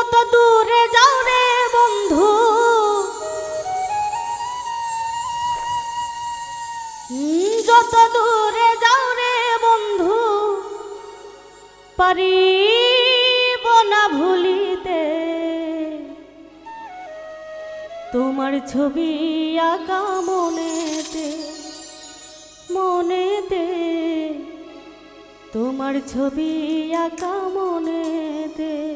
যত দূরে যাও রে বন্ধু। যত দূরে যাও রে বন্ধু। পারিব না ভুলিতে। তোমার ছবি আঁকা মনেতে মনেতে। তোমার ছবি আঁকা মনেতে।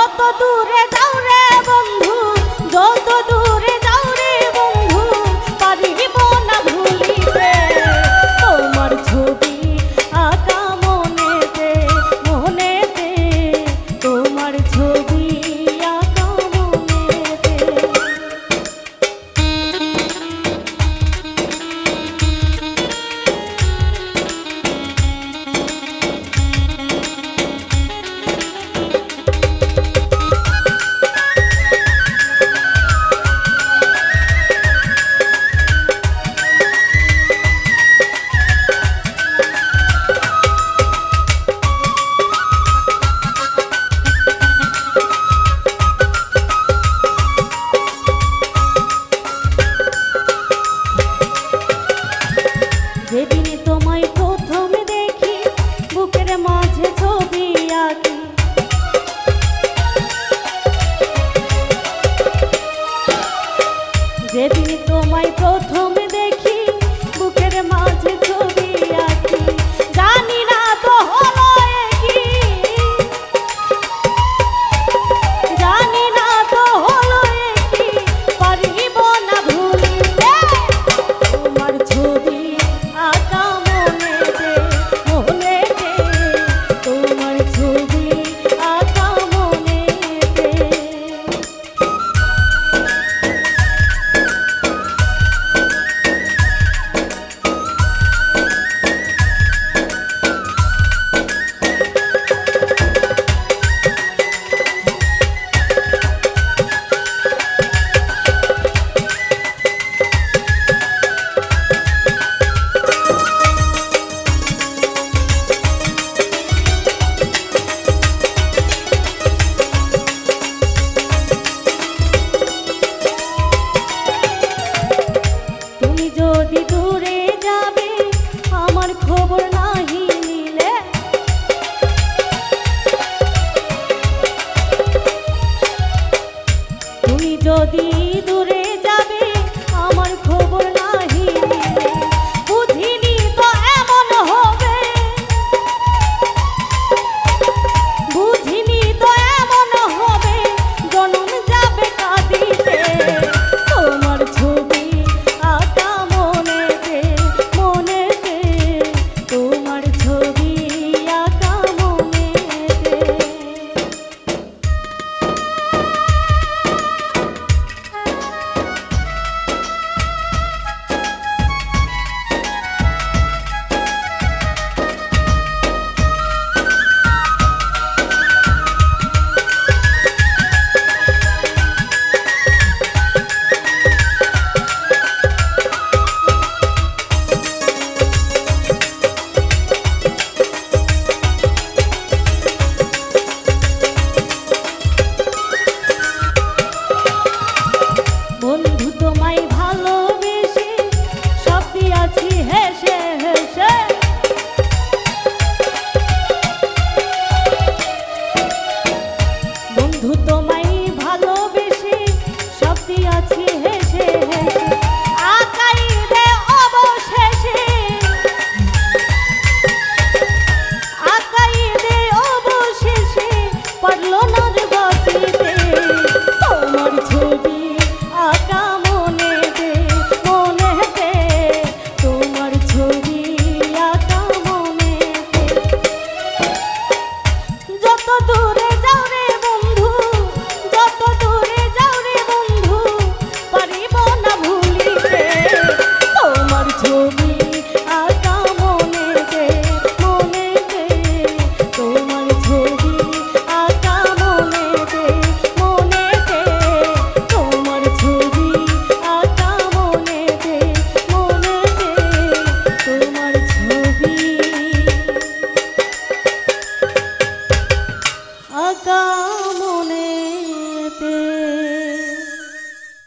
কত দূরে যাও যেদিন তোমায় প্রথম দেখি বুকের মাঝে ছবি আঁকি। যেদিন তোমায় প্রথম